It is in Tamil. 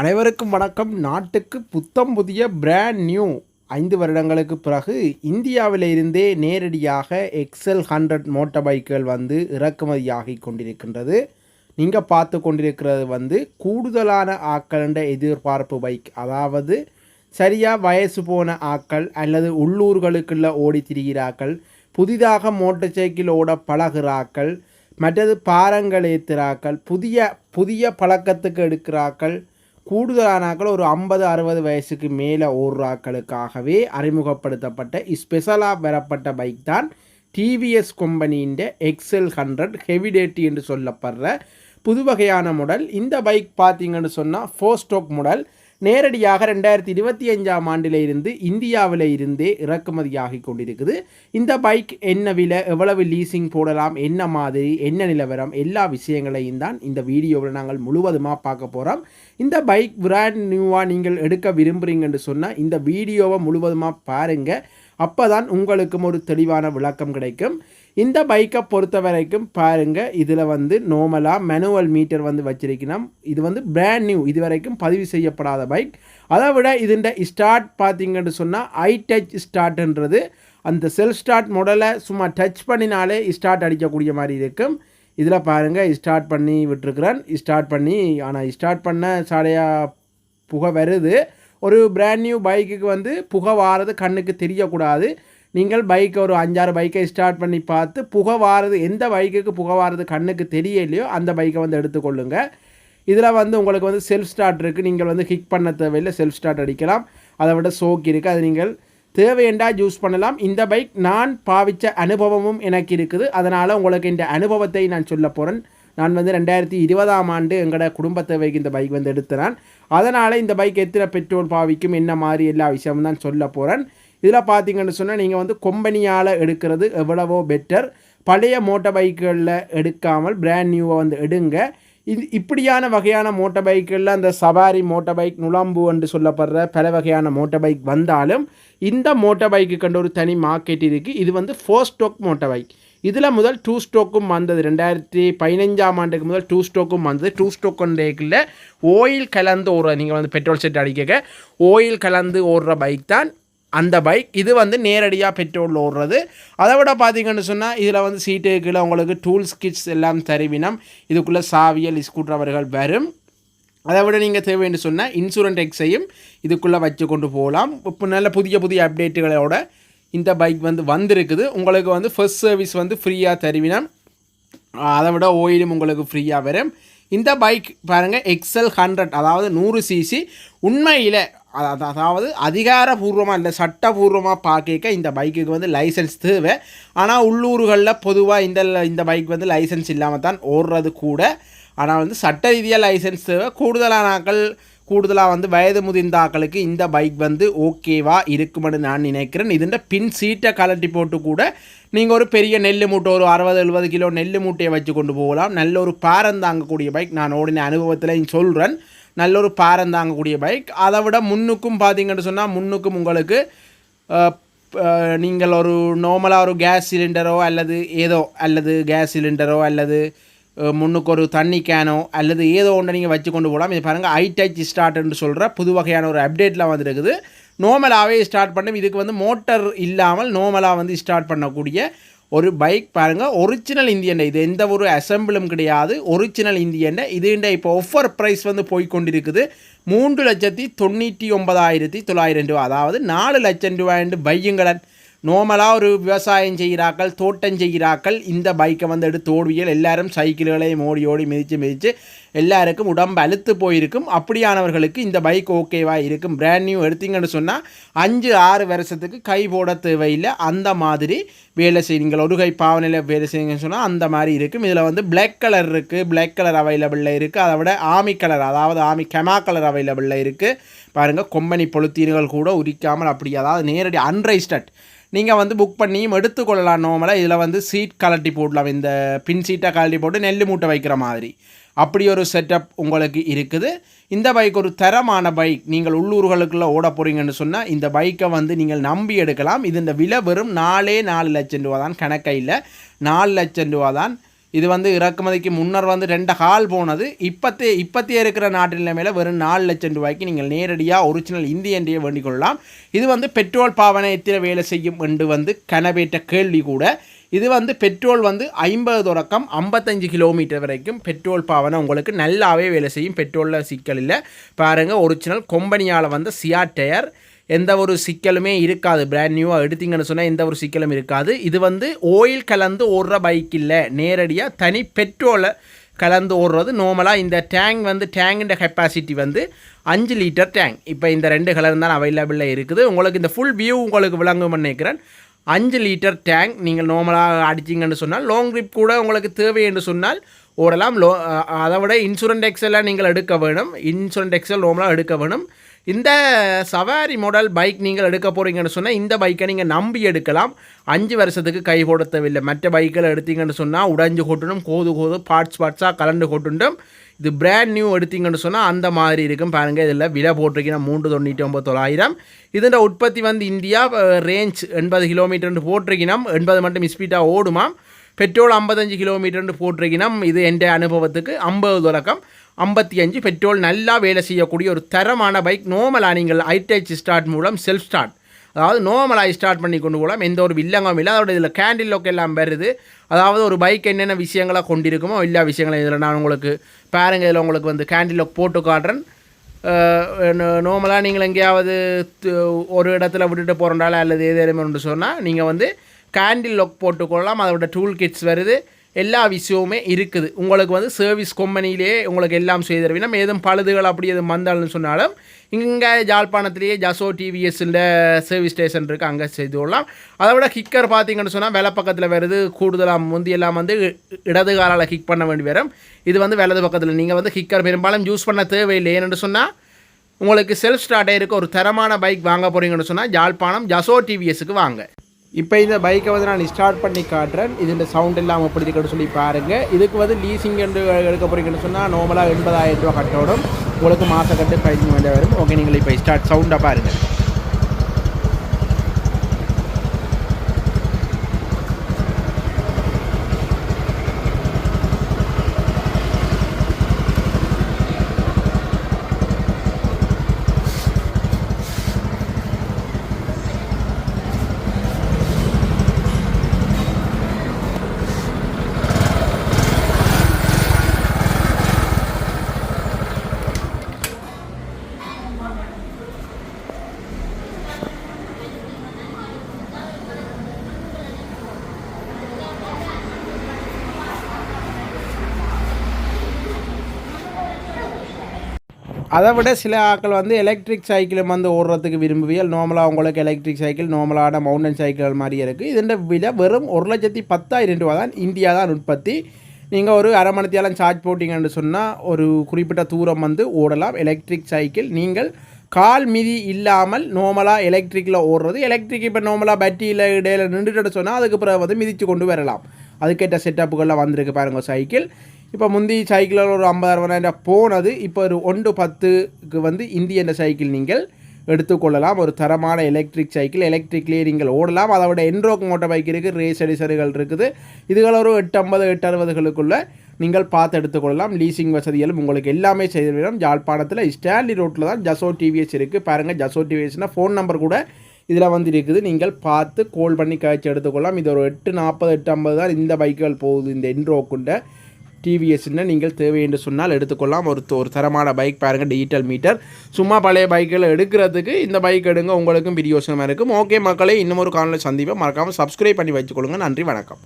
அனைவருக்கும் வணக்கம். நாட்டுக்கு புத்தம் புதிய பிராண்ட் நியூ ஐந்து வருடங்களுக்கு பிறகு இந்தியாவிலிருந்தே நேரடியாக எக்ஸல் ஹண்ட்ரட் மோட்டார் பைக்குகள் வந்து இறக்குமதியாகி கொண்டிருக்கின்றது. நீங்கள் பார்த்து கொண்டிருக்கிறது வந்து கூடுதலான ஆக்கள்ன்ற எதிர்பார்ப்பு பைக் அதாவது சரியாக வயசு போன ஆக்கள் அல்லது உள்ளூர்களுக்குள்ள ஓடி திரிகிறாக்கள் புதிதாக மோட்டார் சைக்கிள் ஓட பழகிறாக்கள் மற்றது பாரங்கள் ஏற்றுறாக்கள் புதிய புதிய பழக்கத்துக்கு எடுக்கிறாக்கள் கூடுதலானாக்கள் ஒரு ஐம்பது அறுபது வயசுக்கு மேலே ஓடுறாக்களுக்காகவே அறிமுகப்படுத்தப்பட்ட ஸ்பெஷலாக பெறப்பட்ட பைக் தான் டிவிஎஸ் கம்பெனியின் எக்ஸல் ஹண்ட்ரட் ஹெவிடேட்டி என்று சொல்லப்படுற புது வகையான மாடல் இந்த பைக் பார்த்தீங்கன்னு சொன்னால் ஃபோர் ஸ்டோக் மாடல் நேரடியாக ரெண்டாயிரத்தி இருபத்தி அஞ்சாம் ஆண்டில் இருந்து இந்தியாவில் இருந்தே இறக்குமதியாகி கொண்டிருக்குது. இந்த பைக் என்ன விலை எவ்வளவு லீசிங் போடலாம் என்ன மாதிரி என்ன நிலவரம் எல்லா விஷயங்களையும் தான் இந்த வீடியோவில் நாங்கள் முழுவதுமாக பார்க்க போகிறோம் இந்த பைக் பிராண்ட் நியூவாக நீங்கள் எடுக்க விரும்புகிறீங்கன்னு சொன்னால் இந்த வீடியோவை முழுவதுமாக பாருங்கள் அப்போ தான் உங்களுக்கும் ஒரு தெளிவான விளக்கம் கிடைக்கும். இந்த பைக்கை பொறுத்த வரைக்கும் பாருங்கள் இதில் வந்து நார்மலாக மேனுவல் மீட்டர் வந்து வச்சிருக்கணும். இது வந்து பிராண்ட் நியூ இது வரைக்கும் பதிவு செய்யப்படாத பைக் அதை விட இதுண்ட ஸ்டார்ட் பார்த்தீங்கன்னு சொன்னால் ஐ டச் ஸ்டார்ட்ன்றது அந்த செல்ஃப் ஸ்டார்ட் மாடலை சும்மா டச் பண்ணினாலே ஸ்டார்ட் அடிக்கக்கூடிய மாதிரி இருக்கும். இதில் பாருங்கள் ஸ்டார்ட் பண்ணி விட்டுருக்குறேன். ஸ்டார்ட் பண்ணி ஆனால் ஸ்டார்ட் பண்ண சாடையாக புகை வருது. ஒரு பிராண்ட் நியூ பைக்குக்கு வந்து புகை வாரது கண்ணுக்கு தெரியக்கூடாது. நீங்கள் பைக்கை ஒரு அஞ்சாறு பைக்கை ஸ்டார்ட் பண்ணி பார்த்து புகை வாரது எந்த பைக்குக்கு புகை வாரது கண்ணுக்கு தெரியலையோ அந்த பைக்கை வந்து எடுத்துக்கொள்ளுங்க. இதில் வந்து உங்களுக்கு வந்து செல்ஃப் ஸ்டார்ட் இருக்குது நீங்கள் வந்து கிக் பண்ண தேவையில்லை செல்ஃப் ஸ்டார்ட் அடிக்கலாம். அதை விட சோக் இருக்குது அது நீங்கள் தேவையெண்டா யூஸ் பண்ணலாம். இந்த பைக் நான் பாவித்த அனுபவமும் எனக்கு இருக்குது. அதனால் உங்களுக்கு இந்த அனுபவத்தை நான் சொல்ல போகிறேன் நான் வந்து ரெண்டாயிரத்தி இருபதாம் ஆண்டு எங்களோட குடும்ப தேவைக்கு இந்த பைக் வந்து எடுத்துறேன் அதனால் இந்த பைக் எத்தனை பெட்ரோல் பாவிக்கும் என்ன மாதிரி எல்லா விஷயமும் தான் சொல்ல போகிறேன் இதில் பார்த்தீங்கன்னு சொன்னால் நீங்கள் வந்து கொம்பனியால் எடுக்கிறது எவ்வளவோ பெட்டர் பழைய மோட்டார் பைக்குகளில் எடுக்காமல் பிராண்ட் நியூவை வந்து எடுங்க. இது இப்படியான வகையான மோட்டார் பைக்குகளில் அந்த சவாரி மோட்டார் பைக் நுழம்பு என்று சொல்லப்படுற பல வகையான மோட்டார் பைக் வந்தாலும் இந்த மோட்டார் பைக்கு கண்ட ஒரு தனி மார்க்கெட் இருக்குது இது வந்து ஃபோர் ஸ்டோக் மோட்டார் பைக் இதில் முதல் டூ ஸ்டோக்கும் வந்தது. ரெண்டாயிரத்தி பதினஞ்சாம் ஆண்டுக்கு முதல் டூ ஸ்டோக்கும் வந்தது. டூ ஸ்டோக் டேக்கில் ஓயில் கலந்து ஓடுற நீங்கள் வந்து பெட்ரோல் செட் அடிக்க ஓயில் கலந்து ஓடுற பைக் தான் அந்த பைக் இது வந்து நேரடியாக பெட்ரோலில் ஓடுறது. அதை விட பார்த்தீங்கன்னு சொன்னால் இதில் வந்து சீட்டு கீழே உங்களுக்கு டூல்ஸ் கிட்ஸ் எல்லாம் தருவினம். இதுக்குள்ளே சாவியல் ஸ்கூட்ரவர்கள் வரும். அதை விட நீங்கள் தேவைன்னு சொன்னால் இன்சூரன்ஸ் எக்ஸையும் இதுக்குள்ளே வச்சு கொண்டு போகலாம். இப்போ நல்ல புதிய புதிய அப்டேட்டுகளோட இந்த பைக் வந்து வந்திருக்குது. உங்களுக்கு வந்து ஃபர்ஸ்ட் சர்வீஸ் வந்து ஃப்ரீயாக தருவினம். அதை விட ஓயிலும் உங்களுக்கு ஃப்ரீயாக வரும். இந்த பைக் பாருங்கள் எக்ஸல் ஹண்ட்ரட் அதாவது நூறு சிசி உண்மையில் அதாவது அதாவது அதிகாரபூர்வமாக இல்லை சட்டபூர்வமாக பார்க்க இந்த பைக்குக்கு வந்து லைசன்ஸ் தேவை. ஆனால் உள்ளூர்களில் பொதுவாக இந்த இந்த பைக் வந்து லைசன்ஸ் இல்லாமல் தான் ஓடுறது கூட. ஆனால் வந்து சட்ட ரீதியாக லைசன்ஸ் தேவை. கூடுதலான ஆக்கள் கூடுதலாக வந்து வயது முதிர்ந்த ஆக்களுக்கு இந்த பைக் வந்து ஓகேவா இருக்குமென்னு நான் நினைக்கிறேன். இதுண்ட பின் சீட்டை கலட்டி போட்டு கூட நீங்கள் ஒரு பெரிய நெல் மூட்டை ஒரு அறுபது எழுபது கிலோ நெல் மூட்டையை வச்சு கொண்டு போகலாம். நல்ல ஒரு பாரம் தாங்கக்கூடிய பைக் நான் ஓடின அனுபவத்தில் சொல்கிறேன் நல்ல ஒரு பாரம் தாங்கக்கூடிய பைக் அதை விட முன்னுக்கும் பார்த்தீங்கன்னு சொன்னால் முன்னுக்கும் உங்களுக்கு நீங்கள் ஒரு நார்மலாக ஒரு கேஸ் சிலிண்டரோ அல்லது ஏதோ அல்லது கேஸ் சிலிண்டரோ அல்லது முன்னுக்கு ஒரு தண்ணி கேனோ அல்லது ஏதோ ஒன்று நீங்கள் வச்சு கொண்டு போகலாம். இது பாருங்கள் ஐ டச் ஸ்டார்ட்னு சொல்கிற புது வகையான ஒரு அப்டேட்லாம் வந்துருக்குது. நார்மலாகவே ஸ்டார்ட் பண்ணும். இதுக்கு வந்து மோட்டர் இல்லாமல் நார்மலாக வந்து ஸ்டார்ட் பண்ணக்கூடிய ஒரு பைக் பாருங்கள் ஒரிஜினல் இந்தியன் இது எந்த ஒரு அசம்பிளும் கிடையாது. ஒரிஜினல் இந்தியன் இதுண்ட இப்போ ஒஃபர் ப்ரைஸ் வந்து போய்கொண்டிருக்குது மூன்று லட்சத்தி தொண்ணூற்றி ஒன்பதாயிரத்தி தொள்ளாயிரம் ரூபா அதாவது நாலு லட்சம் ரூபாய்ண்டு பையுங்களன் நார்மலாக ஒரு விவசாயம் செய்கிறாக்கள் தோட்டம் செய்கிறாக்கள் இந்த பைக்கை வந்து எடுத்து ஓடுவியல். எல்லாரும் சைக்கிள்களையும் ஓடி ஓடி மிதித்து மிதித்து எல்லாருக்கும் உடம்பு அழுத்து போயிருக்கும். அப்படியானவர்களுக்கு இந்த பைக் ஓகேவாக இருக்கும். பிராண்ட் நியூ எடுத்தீங்கன்னு சொன்னால் அஞ்சு ஆறு வருஷத்துக்கு கை போட தேவையில்லை. அந்த மாதிரி வேலை செய்யுங்கள் ஒரு கை பாவனையில் வேலை செய்யுங்கன்னு சொன்னால் அந்த மாதிரி இருக்கும். இதில் வந்து பிளாக் கலர் இருக்குது பிளாக் கலர் அவைலபிளில் இருக்குது அதை விட ஆமி கலர் அதாவது ஆமி கெமா கலர் அவைலபிளில் இருக்குது பாருங்கள் கொம்பனி பொழுத்தீன்கள் கூட உரிக்காமல் அப்படி அதாவது நேரடி அன்ரைஸ்டட் நீங்கள் வந்து புக் பண்ணியும் எடுத்துக்கொள்ளலாம். நார்மலாக இதில் வந்து சீட் கலட்டி போடலாம். இந்த பின் சீட்டை கலட்டி போட்டு நெல் மூட்டை வைக்கிற மாதிரி. அப்படி ஒரு செட்டப் உங்களுக்கு இருக்குது. இந்த பைக் ஒரு தரமான பைக் நீங்கள் உள்ளூர்களுக்குள்ளே ஓட போகிறீங்கன்னு சொன்னால் இந்த பைக்கை வந்து நீங்கள் நம்பி எடுக்கலாம். இது இந்த விலை வெறும் நாலே நாலு லட்சம் ரூபா தான். கணக்கையில் நாலு லட்சம் ரூபா தான். இது வந்து இறக்குமதிக்கு முன்னர் வந்து ரெண்டு ஹால் போனது. இப்பத்தி இப்பத்திய இருக்கிற நாட்டு நிலைமையில் வெறும் நாலு லட்சம் ரூபாய்க்கு நீங்கள் நேரடியாக ஒரிஜினல் இந்தியன்றையே வேண்டிக் கொள்ளலாம். இது வந்து பெட்ரோல் பாவனையத்தில் வேலை செய்யும் என்று வந்து கனவேற்ற கேள்வி கூட. இது வந்து பெட்ரோல் வந்து ஐம்பது தொடக்கம் ஐம்பத்தஞ்சு கிலோமீட்டர் வரைக்கும் பெட்ரோல் பாவனை உங்களுக்கு நல்லாவே வேலை செய்யும். பெட்ரோலில் சிக்கல் இல்லை. பாருங்கள் ஒரிஜினல் கொம்பனியால் வந்து சியா டயர் எந்த ஒரு சிக்கலுமே இருக்காது. பிராண்ட் நியூவாக எடுத்தீங்கன்னு சொன்னால் எந்த ஒரு சிக்கலும் இருக்காது. இது வந்து ஓயில் கலந்து ஓடுற பைக் இல்லை. நேரடியாக தனி பெட்ரோலை கலந்து ஓடுறது நார்மலாக இந்த டேங்க் வந்து டேங்கின்ற கெப்பாசிட்டி வந்து அஞ்சு லிட்டர் டேங்க் இப்போ இந்த ரெண்டு கலர் தான் அவைலபிளாக இருக்குது. உங்களுக்கு இந்த ஃபுல் வியூ உங்களுக்கு விளங்கும் நினைக்கிறேன். அஞ்சு லிட்டர் டேங்க் நீங்கள் நார்மலாக அடிச்சிங்கன்னு சொன்னால் லாங் ட்ரிப் கூட உங்களுக்கு தேவை என்று சொன்னால் ஓடலாம். லோ அதை விட இன்சூரன்ஸ் எக்ஸெல்லாம் நீங்கள் எடுக்க வேணும். இன்சூரன்ஸ் எக்ஸல் நார்மலாக எடுக்க வேணும். இந்த சவாரி மாடல் பைக் நீங்கள் எடுக்க போகிறீங்கன்னு சொன்னால் இந்த பைக்கை நீங்கள் நம்பி எடுக்கலாம். அஞ்சு வருஷத்துக்கு கை கொடுத்தவில்லை மற்ற பைக்கில் எடுத்தீங்கன்னு சொன்னால் உடைஞ்சு கொட்டணும் கோது கோது பார்ட்ஸ் பார்ட்ஸாக கலந்து கொட்டுண்டும். இது பிராண்ட் நியூ எடுத்தீங்கன்னு சொன்னால் அந்த மாதிரி இருக்கும். பாருங்கள் இதில் விலை போட்டிருக்கீங்கன்னா மூன்று தொண்ணூற்றி ஒம்பது தொள்ளாயிரம். இதோட உற்பத்தி வந்து இந்தியா ரேஞ்ச் எண்பது கிலோமீட்டர்னு போட்டிருக்கணும் எண்பது மட்டும் ஸ்பீடாக ஓடுமாம் பெட்ரோல் ஐம்பத்தஞ்சு கிலோமீட்டர்னு போட்டிருக்கணும் இது என் அனுபவத்துக்கு ஐம்பது தொடக்கம். ஐம்பத்தி அஞ்சு பெட்ரோல் நல்லா வேலை செய்யக்கூடிய ஒரு தரமான பைக் நோமலாக நீங்கள் ஐடச் ஸ்டார்ட் மூலம் செல்ஃப் ஸ்டார்ட் அதாவது நோமலாக ஸ்டார்ட் பண்ணி கொண்டு போகலாம். எந்த ஒரு வில்லங்கம் இல்லை. அதோட இதில் கேண்டில் லோக் எல்லாம் வருது. அதாவது ஒரு பைக் என்னென்ன விஷயங்களை கொண்டிருக்குமோ எல்லா விஷயங்களும் இதில் நான் உங்களுக்கு பாருங்கள் இதில் உங்களுக்கு வந்து கேண்டில் லோக் போட்டு காட்டுறேன். நோமலாக நீங்கள் எங்கேயாவது ஒரு இடத்துல விட்டுட்டு போகிறனால அல்லது ஏதேனும் ஒன்று சொன்னால் நீங்கள் வந்து கேண்டில் லொக் போட்டுக்கொள்ளலாம் அதோட டூல் கிட்ஸ் வருது. எல்லா விஷயமுமே இருக்குது. உங்களுக்கு வந்து சர்வீஸ் கம்பெனியிலேயே உங்களுக்கு எல்லாம் செய்து தருவினா. ஏதும் பழுதுகள் அப்படி எதுவும் வந்தாலும் சொன்னாலும் இங்கே ஜாழ்ப்பாணத்திலேயே ஜசோ டிவிஎஸ்ஸில் சர்வீஸ் ஸ்டேஷன் இருக்குது அங்கே செய்து கொள்ளலாம். அதை விட கிக்கர் பார்த்தீங்கன்னு சொன்னால் வெலை பக்கத்தில் வருது கூடுதலாக முந்தி எல்லாம் வந்து இடது காலால் கிக் பண்ண வேண்டி வரும். இது வந்து வலது பக்கத்தில். நீங்கள் வந்து கிக்கர் பெரும்பாலும் யூஸ் பண்ண தேவையில்லை. ஏன்னு சொன்னால் உங்களுக்கு செல்ஃப் ஸ்டார்டே இருக்க ஒரு தரமான பைக் வாங்க போகிறீங்கன்னு சொன்னால் ஜாழ்ப்பாணம் ஜசோ டிவிஎஸ்க்கு வாங்க. இப்போ இந்த பைக்கை வந்து நான் ஸ்டார்ட் பண்ணி காட்டுறேன். இந்த சவுண்ட் எல்லாம் எப்படி இருக்குன்னு சொல்லி பாருங்கள் இதுக்கு வந்து லீசிங் என்று எடுக்க போகிறீங்கன்னு சொன்னால் நார்மலாக எண்பதாயிரம் ரூபா கட்டோடும் உங்களுக்கு மாதம் கட்டு பதினஞ்சு வேண்டிய வரும். ஓகே நீங்கள் இப்போ ஸ்டார்ட் சவுண்டாக பாருங்கள் அதை விட சில ஆட்கள் வந்து எலக்ட்ரிக் சைக்கிளும் வந்து ஓடுறதுக்கு விரும்புவியல். நார்மலாக உங்களுக்கு எலக்ட்ரிக் சைக்கிள் நார்மலான மவுண்டன் சைக்கிள் மாதிரி இருக்குது இதன் விலை வெறும் ஒரு லட்சத்தி பத்தாயிரம் ரூபா தான் இந்தியா தான் உற்பத்தி. நீங்கள் ஒரு அரை மணித்தியாலம் சார்ஜ் போட்டிங்கன்னு சொன்னால் ஒரு குறிப்பிட்ட தூரம் வந்து ஓடலாம். எலக்ட்ரிக் சைக்கிள் நீங்கள் கால் மிதி இல்லாமல் நார்மலாக எலக்ட்ரிக்கில் ஓடுறது. எலக்ட்ரிக் இப்போ நார்மலாக பேட்டரியில் இடையில நின்றுட்டு சொன்னால் அதுக்கு பிறகு வந்து மிதித்து கொண்டு வரலாம். அதுக்கேற்ற செட்டப்புகள்லாம் வந்திருக்கு பாருங்கள் சைக்கிள் இப்போ முந்தி சைக்கிளில் ஒரு ஐம்பதாயிரம் போனது. இப்போ ஒரு ஒன்று பத்துக்கு வந்து இந்தியன் சைக்கிள் நீங்கள் எடுத்துக்கொள்ளலாம் ஒரு தரமான எலக்ட்ரிக் சைக்கிள் எலக்ட்ரிக்லேயே நீங்கள் ஓடலாம். அதை விட என்ரோக் மோட்டர் பைக் இருக்குது ரேஸ் அடிசர்கள் இருக்குது. இதுகள் ஒரு எட்டு ஐம்பது எட்டு அறுபதுகளுக்குள்ளே நீங்கள் பார்த்து எடுத்துக்கொள்ளலாம் லீசிங் வசதிகளும் உங்களுக்கு எல்லாமே செய்து வேணும் ஜாழ்ப்பாணத்தில் ஸ்டான்லி ரோட்டில் தான் ஜசோ டிவிஎஸ் இருக்குது பாருங்கள் ஜசோ டிவிஎஸ்னால் ஃபோன் நம்பர் கூட இதில் வந்து இருக்குது நீங்கள் பார்த்து கால் பண்ணி கழிச்சு எடுத்துக்கொள்ளலாம் இது ஒரு எட்டு நாற்பது எட்டு ஐம்பது தான் இந்த பைக்குகள் போகுது. இந்த என்ரோக்குண்ட டிவிஎஸ்ன்னு நீங்கள் தேவை என்று சொன்னால் எடுத்துக்கொள்ளலாம். ஒரு ஒரு தரமான பைக் பாருங்கள் டிஜிட்டல் மீட்டர் சும்மா பழைய பைக்கில் எடுக்கிறதுக்கு இந்த பைக் எடுங்க. உங்களுக்கும் பிரியோசனமாக இருக்கும். ஓகே மக்களை இன்னும் ஒரு காலையில் சந்திப்பை மறக்காமல் சப்ஸ்கிரைப் பண்ணி வச்சுக்கொள்ளுங்க நன்றி வணக்கம்.